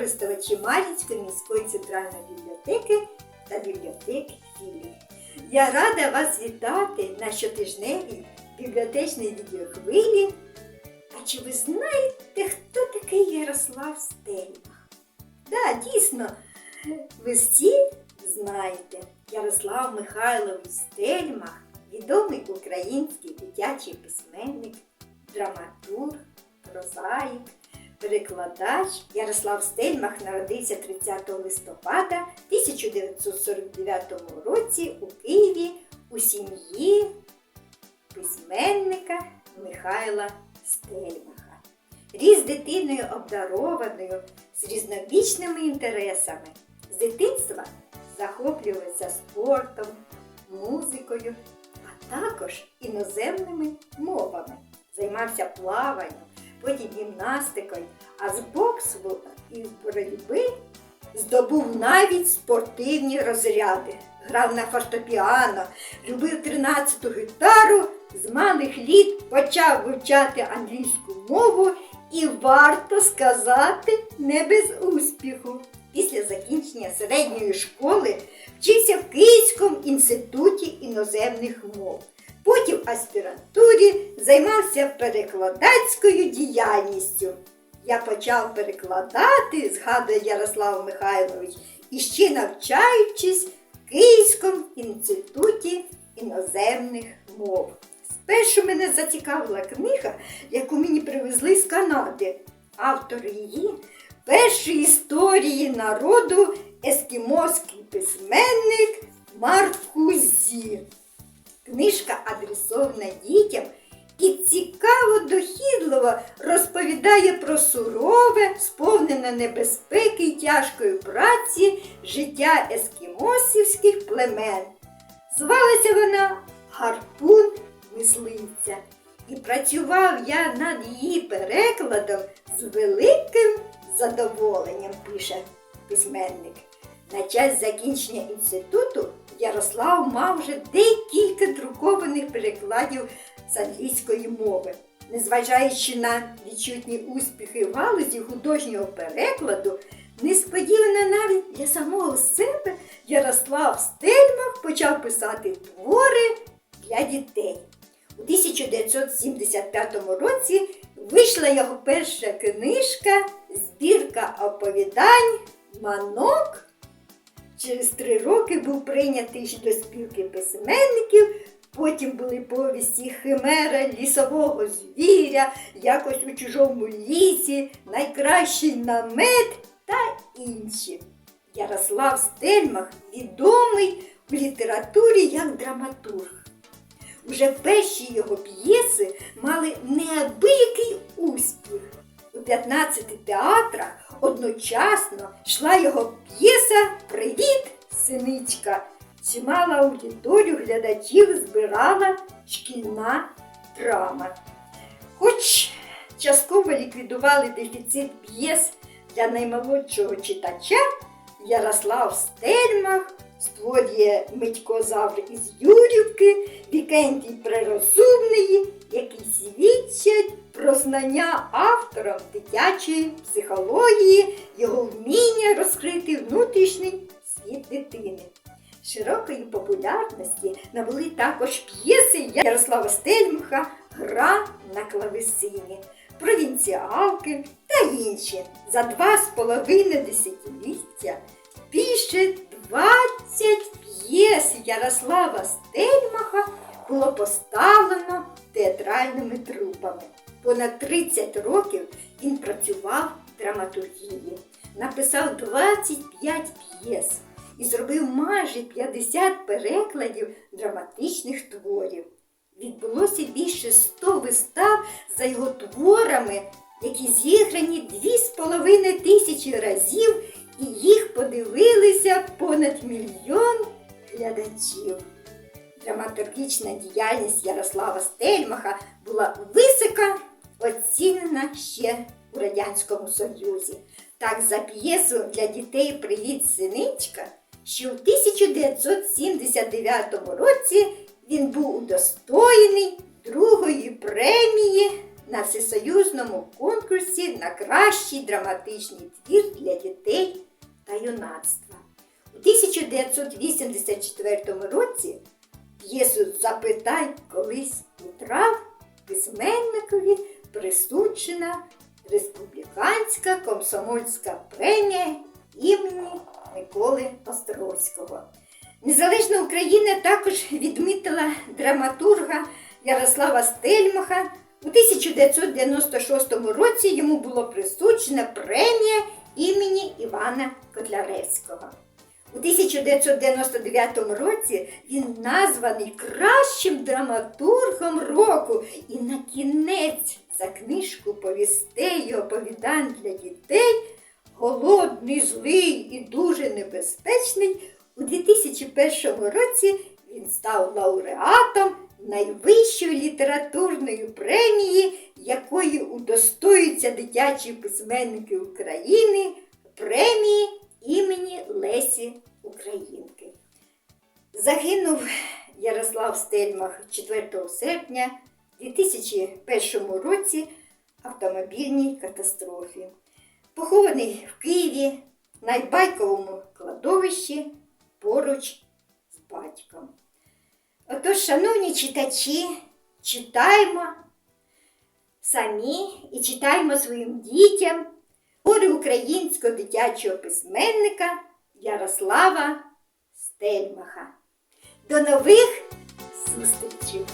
користувачі Мар'їнської міської центральної бібліотеки та бібліотеки філії. Я рада вас вітати на щотижневій бібліотечній відеохвилі. А чи ви знаєте, хто такий Ярослав Стельмах? Да, дійсно, ви всі знаєте, Ярослав Михайлович Стельмах відомий український дитячий письменник, драматург, прозаїк, перекладач. Ярослав Стельмах народився 30 листопада 1949 році у Києві у сім'ї письменника Михайла Стельмаха. Ріс дитиною обдарованою з різнобічними інтересами. З дитинства захоплювався спортом, музикою, а також іноземними мовами. Займався плаванням, потім гімнастикою, а з боксу і боротьби здобув навіть спортивні розряди. Грав на фортепіано, любив 13-ту гітару, з малих літ почав вивчати англійську мову і варто сказати, не без успіху. Після закінчення середньої школи вчився в Київському інституті іноземних мов. Потім в аспірантурі займався перекладацькою діяльністю. Я почав перекладати, згадує Ярослав Михайлович, іще навчаючись в Київському інституті іноземних мов. Спершу мене зацікавила книга, яку мені привезли з Канади. Автор її першої історії народу ескімоський письменник Маркузі. Книжка адресована дітям і цікаво дохідливо розповідає про сурове, сповнене небезпеки й тяжкої праці життя ескімосівських племен. Звалася вона Гарпун мисливця. І працював я над її перекладом з великим задоволенням, пише письменник. На час закінчення інституту Ярослав мав вже декілька друкованих перекладів з англійської мови. Незважаючи на відчутні успіхи в галузі художнього перекладу, несподівано навіть для самого себе Ярослав Стельмах почав писати твори для дітей. У 1975 році вийшла його перша книжка Збірка оповідань Манок. Через три роки був прийнятий до спілки письменників. Потім були повісті Химера, лісового звіря, якось у чужому лісі, найкращий намет та інші. Ярослав Стельмах відомий в літературі як драматург. Уже перші його п'єси мали неабиякий успіх. У 15 театрах одночасно йшла його п'єса Привіт, синичка. Чимала аудиторію глядачів збирала шкільна драма. Хоч частково ліквідували дефіцит п'єс для наймолодшого читача, Ярослав Стельмах створює Митько Завр із Юрівки, Вікентій Прирозумний, які свідчать про знання автором дитячої психології, його вміння розкрити внутрішній світ дитини. Широкої популярності набули також п'єси Ярослава Стельмаха Гра на клавесині, провінціалки та інші. За два з половиною десятиліття більше 20 п'єс Ярослава Стельмаха було поставлено театральними трупами. Понад 30 років він працював в драматургії, написав 25 п'єс і зробив майже 50 перекладів драматичних творів. Відбулося більше 100 вистав за його творами, які зіграні 2,5 тисячі разів, і їх подивилися понад мільйон глядачів. Драматургічна діяльність Ярослава Стельмаха була високо оцінена ще у Радянському Союзі. Так, за п'єсу для дітей Привіт, синичка, що в 1979 році він був удостоєний другої премії на всесоюзному конкурсі на кращий драматичний твір для дітей та юнацтва. У 1984 році п'єсу Запитай колись у трав письменникові присуджена Республіканська комсомольська премія імені Миколи Островського. Незалежна Україна також відмітила драматурга Ярослава Стельмаха. У 1996 році йому було присуджена премія імені Івана Котляревського. У 1999 році він названий кращим драматургом року і на кінець за книжку повістей і оповідань для дітей Голодний, злий і дуже небезпечний. У 2001 році він став лауреатом найвищої літературної премії, якої удостоюються дитячі письменники України премії імені Лесі Українки. Загинув Ярослав Стельмах 4 серпня 2001 році автомобільній катастрофі. Похований в Києві на Байковому кладовищі поруч з батьком. Отож, шановні читачі, читаймо самі і читаймо своїм дітям твори українського дитячого письменника Ярослава Стельмаха. До нових зустрічей!